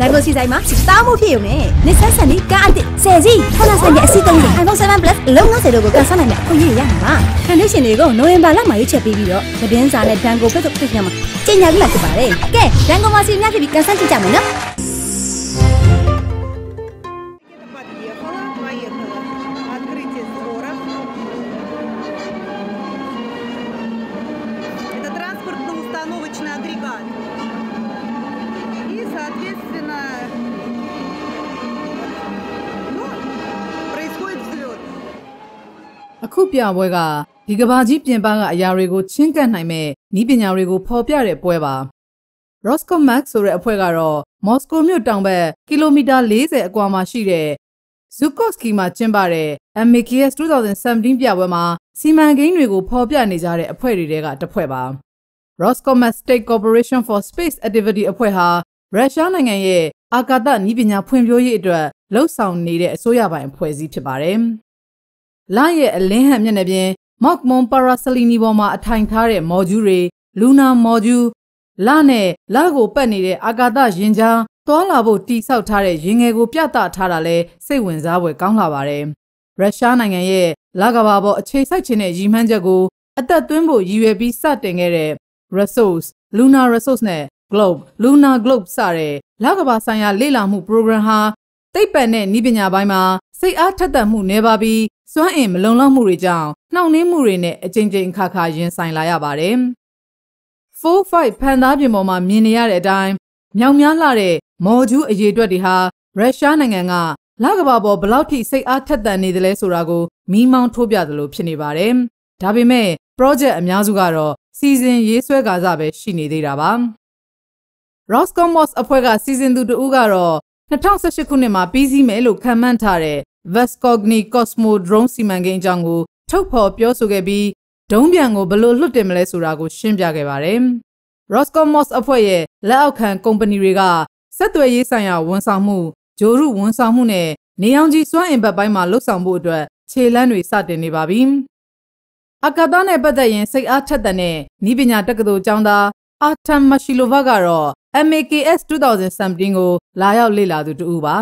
ဒန်ကိုစီဆိုင်မှာတောင်းမှုဖြစ်ရုံနဲ့နှစ်ဆက်ဆက်လေးကားအစ်စ်ဆယ်စီခဏဆိုင်ရဲ့အစီအသုံးတွေ iPhone 7 Plus အလုံး90တို့ကိုကန်ဆယ်နိုင်တဲ့အခွင့်အရေးရမှာပါခန္ဓာရှင်တွေကိုနိုဝင်ဘာလမှာရွေးချယ်ပေးပြီးတော့သတင်းစာနဲ့ဒန်ကိုဖက်တို့ဖိတ်ညမှာကျင်းညာပြီးမှဖြစ်ပါတယ်ကဲဒန်ကိုမှာစီများဖြစ်ပြီးကန်ဆယ်ကြည့်ကြမယ်နော် Подъехала, поехала. အခုပြပွဲကဒီကဘာကြီးပြင်ပကအရာတွေကိုချင်းကပ်နိုင်မဲ့ဤပညာတွေကိုဖော်ပြတဲ့ပွဲပါ Roscomax ဆိုတဲ့အဖွဲ့ကတော့မော်စကိုမြို့တောင်ဘက်ကီလိုမီတာ40အကွာမှာရှိတဲ့ Zhukovsky မှာကျင်းပတဲ့ MKS 2017ပြပွဲမှာစီမံကိန်းတွေကိုဖော်ပြနေကြတဲ့အဖွဲ့တွေထဲကတစ်ဖွဲ့ပါ Roscomax State Corporation for Space Activity အဖွဲ့ဟာရုရှားနိုင်ငံရဲ့အာကာသနည်းပညာဖွံ့ဖြိုးရေးအတွက်လှုပ်ဆောင်နေတဲ့အစိုးရပိုင်အဖွဲ့အစည်းဖြစ်ပါတယ်။ လရဲ့အလင်းဟန်မျက်နှာပြင် Mock Mon Paraselini ပေါ်မှာအထိုင်ထားတဲ့မော်ဂျူးတွေ Lunar Module လနဲ့လကိုပတ်နေတဲ့အာကာသယာဉ်ကြားသွားလာဖို့တိဆောက်ထားတဲ့ရင်ငယ်ကိုပြသထားတာလဲစိတ်ဝင်စားဖွယ်ကောင်းလာပါတယ်။ရုရှားနိုင်ငံရဲ့လကဘာပေါ်အခြေစိုက်ခြင်းတဲ့ရည်မှန်းချက်ကိုအသက်သွင်းဖို့ရည်ရွယ်ပြီးစတင်ခဲ့တဲ့ Resource Lunar Resource နဲ့ Globe Lunar Globe စတဲ့လကဘာဆိုင်ရာလေ့လာမှု program ဟာသိပ္ပံနဲ့နည်းပညာပိုင်းမှာစိတ်အားထက်သန်မှုနည်းပါပြီး စွမ်းအင်မလုံလောက်မှုတွေကြောင့်နှောင့်နှေးမှုတွေနဲ့အကြိမ်ကြိမ်အခါခါရင်ဆိုင်လာရပါတယ်။4-5ဖန်သားပြင်ပေါ်မှာမြင်နေရတဲ့အတိုင်းမြောင်များလှတဲ့မော်ဂျူးအရေးအတွက်တွေဟာရုရှားနိုင်ငံကလကဘာပေါ်ဘလောက်ထိစိတ်အားထက်သန်နေသလဲဆိုတာကိုမီးမောင်းထိုးပြသလိုဖြစ်နေပါတယ်။ဒါပေမဲ့ project အများစုကတော့စီစဉ်ရေးဆွဲကာစပဲရှိနေသေးတာပါ။ Roscosmos အဖွဲ့ကစီစဉ်သူတဦးကတော့2018ခုနှစ်မှာပြီးစီးမယ်လို့ခန့်မှန်းထားတဲ့ Vescogni Cosmo drone စီမံကိန်းအကြောင်းကိုထုတ်ဖော်ပြောဆိုခဲ့ပြီးဒုံးပြန်ကိုဘယ်လိုလွတ်တင်မလဲဆိုတာကိုရှင်းပြခဲ့ပါတယ်။ Roscosmos အဖွဲ့ရဲ့လက်အောက်ခံကုမ္ပဏီတွေကဆက်သွယ်ရေးဆိုင်ရာဝန်ဆောင်မှုဂျိုရုဝန်ဆောင်မှုနဲ့နေအောင်ကြီးစွမ်းအင်ဘက်ပိုင်းမှာလှုပ်ဆောင်ဖို့အတွက်ခြေလှမ်းတွေစတင်နေပါပြီ။အကာသနဲ့ပတ်သက်ရင်စိတ်အားထက်သန်တဲ့ဤပညာတက္ကသိုလ်ကျောင်းသားအာတမ်မရှီလိုဗာကတော့ MAKS 2017ကိုလာရောက်လေ့လာသူတူပါ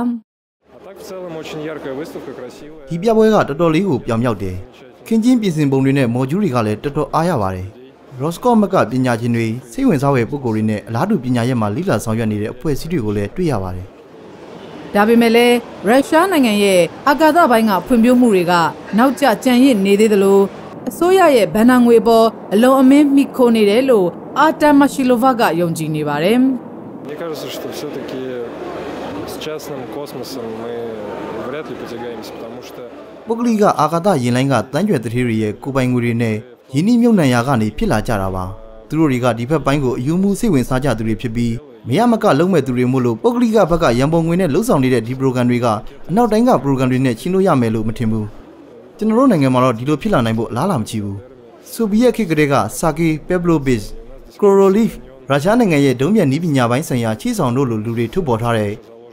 ဒီပြပွဲကတော်တော်လေးကိုပြောင်မြောက်တယ်ခင်းချင်းပြင်ဆင်ပုံတွေနဲ့မော်ဂျူးတွေကလည်းတော်တော်အားရပါတယ်ရော့စကော့မက်ကပညာရှင်တွေစိတ်ဝင်စားဖွယ်ပုံကိုယ်တွေနဲ့အလားတူပညာရပ်မှာလိလာဆောင်ရွက်နေတဲ့အဖွဲ့အစည်းတွေကိုလည်းတွေ့ရပါတယ် ။ဒါပေမဲ့လည်းရုရှားနိုင်ငံရဲ့အာကာသပိုင်းကဖွံ့ဖြိုးမှုတွေကနောက်ကျကြံရစ်နေသေးသလိုအစိုးရရဲ့ဗန်နာငွေပေါ်အလုံးအမင်းမိခိုးနေတယ်လို့အာတမ်မရှီလိုဗာကယုံကြည်နေပါတယ်။ Мне кажется, что все-таки с частным космосом мы вряд ли потягаемся, потому что ပုဂ္ဂလိကအာကာသယာဉ်လိုင်းကတန်းကြွယ်တထေးတွေရဲ့ကိုယ်ပိုင်ငွေတွေနဲ့ယင်းနှိမ့်မြုပ်နှံရာကနေဖြစ်လာကြတာပါသူတို့တွေကဒီဘက်ပိုင်းကိုအယူမှုစိတ်ဝင်စားကြသူတွေဖြစ်ပြီးမရမကလုံးမဲ့သူတွေမို့လို့ပုဂ္ဂလိကဘက်ကရန်ပုံငွေနဲ့လှုပ်ဆောင်နေတဲ့ဒီ program တွေကအနောက်တိုင်းက program တွေနဲ့ချင်းလို့ရမယ်လို့မထင်ဘူးကျွန်တော်တို့နိုင်ငံမှာတော့ဒီလိုဖြစ်လာနိုင်ဖို့အလားအလာမရှိဘူးဆိုဗီယက်ခေတ်ကတည်းကစာကီပက်ဘလိုဘစ်စကရိုရိုလီဖ်ရုရှားနိုင်ငံရဲ့ဒုံးပြန်နည်းပညာပိုင်းဆိုင်ရာချီဆောင်တို့လိုလူတွေထုတ်ပေါ်ထားတဲ့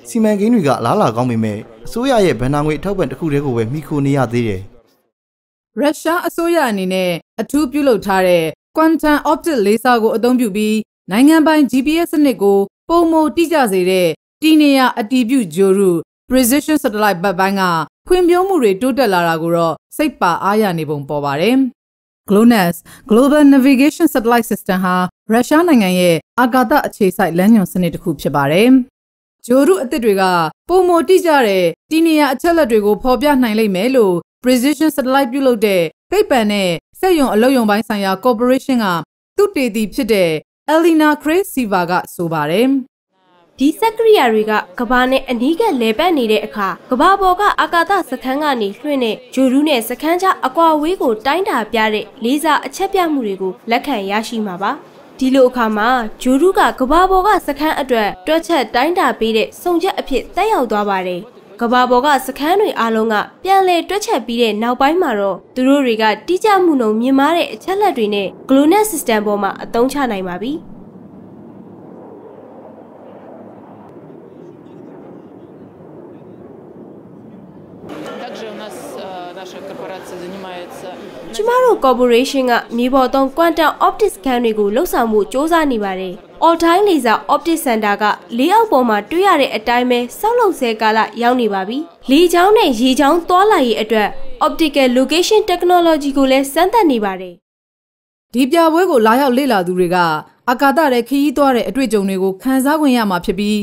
စီမံကိန်းတွေကအလားအလာကောင်းပေမဲ့အစိုးရရဲ့ဗန်နာငွေအထောက်ပံ့တစ်ခုတည်းကိုပဲမိခိုနေရသေးတယ်ရုရှားအစိုးရအနေနဲ့အထူးပြုလုပ်ထားတဲ့ Quantum Optic Laser ကိုအသုံးပြုပြီးနိုင်ငံပိုင် GPS စနစ်ကိုပုံမတိကျစေတဲ့တီနေရအတီးပြုဂျိုရု Precision Satellite ဘက်ပိုင်းကဖွံ့ဖြိုးမှုတွေတိုးတက်လာတာကိုတော့စိတ်ပါအားရနေပုံပေါ်ပါတယ်။ GLONASS Global Navigation Satellite System ဟာရုရှားနိုင်ငံရဲ့အာကာသအခြေစိုက်လမ်းညွှန်စနစ်တစ်ခုဖြစ်ပါတယ်။ ဂျိုရုအသစ်တွေကပုံမတိကျတဲ့တီနေရအချက်လက်တွေကိုဖော်ပြနိုင်လိမ့်မယ်လို့ Precision Satellite ပြုလုပ်တဲ့သိပ္ပံနဲ့စက်ရုံအလုပ်ရုံပိုင်းဆိုင်ရာ Corporation ကသူတေသီဖြစ်တဲ့ Elena Krasiva ကဆိုပါတယ်ဒီစက်ကရိယာတွေကကဘာနဲ့အနီးကပ်လဲပတ်နေတဲ့အခါကဘာပေါ်ကအာကာသစခန်းကနေလွှင့်တဲ့ဂျိုရူးနဲ့စခန်းကြားအကွာအဝေးကိုတိုင်းတာပြတဲ့လေးစားအချက်ပြမှုတွေကိုလက်ခံရရှိမှာပါ ဒီလိုအခါမှာဂျိုရူးကကဘာပေါ်ကစခန်းအတွက်တွက်ချက်တိုင်းတာပေးတဲ့စုံချက်အဖြစ်တက်ရောက်သွားပါတယ်ကဘာပေါ်ကစခန်းတွေအားလုံးကပြန်လည်တွက်ချက်ပြီးတဲ့နောက်ပိုင်းမှာတော့သူတို့တွေကတိကျမှုနှုံမြင်မာတဲ့အချက်လက်တွေနဲ့ GLONASS system ပေါ်မှာအသုံးချနိုင်ပါပြီ။ ကျမတို့ corporation ကမြေပေါ်သုံး quantum optics scan တွေကိုလှုပ်ဆောင်မှုစ조사နေပါတယ် All Time Laser Optic Center ကလေးအောက်ပေါ်မှာတွေ့ရတဲ့အတိုင်းပဲစောက်လုပ်ဆဲကာလရောက်နေပါပြီ။လေချောင်းနဲ့ရေချောင်းသွားလာရေးအတွက် Optical Location Technology ကိုလည်းစမ်းသပ်နေပါတယ်။ဒီပြပွဲကိုလာရောက်လေ့လာသူတွေကအာကာသရဲ့ခရီးသွားတဲ့အတွေ့အကြုံတွေကိုခန်းစားခွင့်ရမှာဖြစ်ပြီး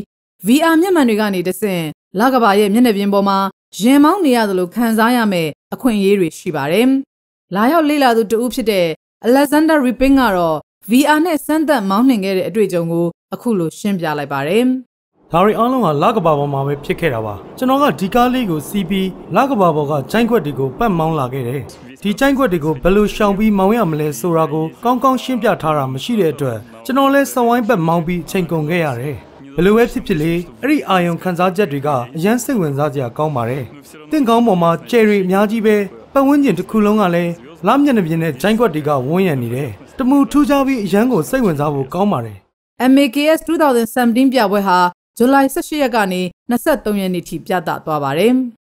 VR မျက်မှန်တွေကနေတဆင့်လကဘာရဲ့မျက်နှာပြင်ပေါ်မှာ ရင်မောင်းနေရသလိုခံစားရမယ့်အခွင့်အရေးတွေရှိပါတယ်။လာရောက်လေ့လာသူတဦးဖြစ်တဲ့ Alexander Ripping ကတော့ VR နဲ့စမ်းသပ်မောင်းနှင်ခဲ့တဲ့အတွေ့အကြုံကိုအခုလိုရှင်းပြလိုက်ပါတယ်။ဒါရီအားလုံးကလကဘာပေါ်မှာပဲဖြစ်ခဲ့တာပါကျွန်တော်ကဒီကားလေးကိုစီးပြီးလကဘာပေါ်ကကျိုင်းခွက်တွေကိုပတ်မောင်းလာခဲ့တယ်ဒီကျိုင်းခွက်တွေကိုဘယ်လိုရှောင်ပြီးမောင်းရမလဲဆိုတာကိုကောင်းကောင်းရှင်းပြထားတာမရှိတဲ့အတွက်ကျွန်တော်လဲစဝိုင်းဘက်မောင်းပြီးအချိန်ကုန်ခဲ့ရတယ် ဘယ်လိုပဲဖြစ်ဖြစ်လေအဲ့ဒီအာယုံခန်းစားချက်တွေကအရန်စိတ်ဝင်စားစရာကောင်းပါတယ်တင့်ကောင်းပေါ်မှာကျယ်ရီအများကြီးပဲပတ်ဝန်းကျင်တစ်ခုလုံးကလည်းလမျက်နှာပြင်နဲ့ကျိုင်းခွက်တွေကဝန်းရံနေတယ်တမူထူးခြားပြီးအရန်ကိုစိတ်ဝင်စားဖို့ကောင်းပါတယ် MAKS 2017ပြပွဲဟာဇူလိုင်18ရက်ကနေ23ရက်နေ့ထိပြသသွားပါတယ်။